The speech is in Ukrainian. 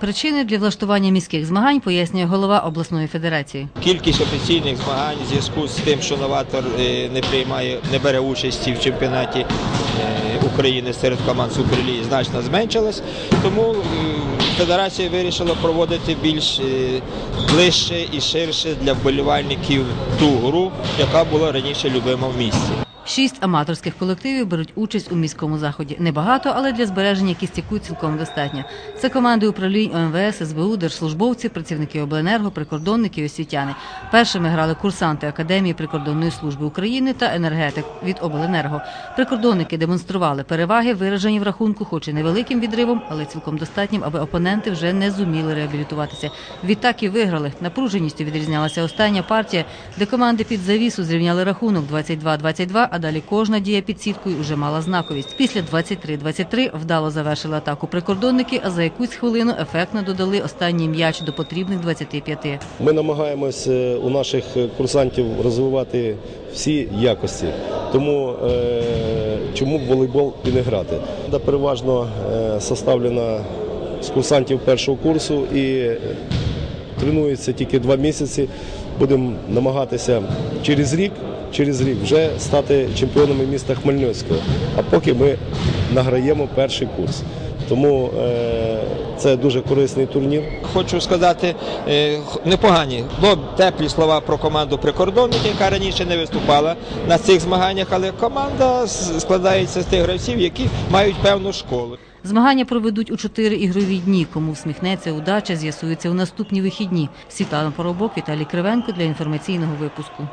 Причини для влаштування міських змагань пояснює голова обласної федерації. Кількість офіційних змагань в зв'язку з тим, що новатор е, не приймає, не бере участі в чемпіонаті е, України серед команд Суперліги значно зменшилась. Тому е, федерація вирішила проводити більш ближче і ширше для вболівальників ту гру, яка була раніше любима в місті. Шість аматорських колективів беруть участь у міському заході. Небагато, але для збереження кістяку цілком достатньо. Це команди управлінь ОМВС, СБУ, держслужбовці, працівники обленерго, прикордонники освітяни. Першими грали курсанти Академії прикордонної служби України та енергетик від обленерго. Прикордонники демонстрували переваги, виражені в рахунку, хоч і невеликим відривом, але цілком достатнім, аби опоненти вже не зуміли реабілітуватися. Відтак і виграли. Напруженістю відрізнялася остання партія, де команди під завісу зрівняли рахунок 22-22, далі кожна дія під сіткою вже мала знаковість. Після 23-23 вдало завершили атаку прикордонники, а за якусь хвилину ефектно додали останній м'яч до потрібних 25. Ми намагаємось е, у наших курсантів розвивати всі якості. Тому е, чому б волейбол і не грати? Команда переважно е, составлена з курсантів першого курсу і тренується тільки два місяці. Будемо намагатися через рік, через рік вже стати чемпіонами міста Хмельницького. А поки ми награємо перший курс. Тому е, це дуже корисний турнір. Хочу сказати е, непогані, бо теплі слова про команду прикордонників, яка раніше не виступала на цих змаганнях, але команда складається з тих гравців, які мають певну школу. Змагання проведуть у чотири ігрові дні. Кому всміхнеться удача, з'ясується у наступні вихідні. Світлана Поробок, Віталій Кривенко для інформаційного випуску.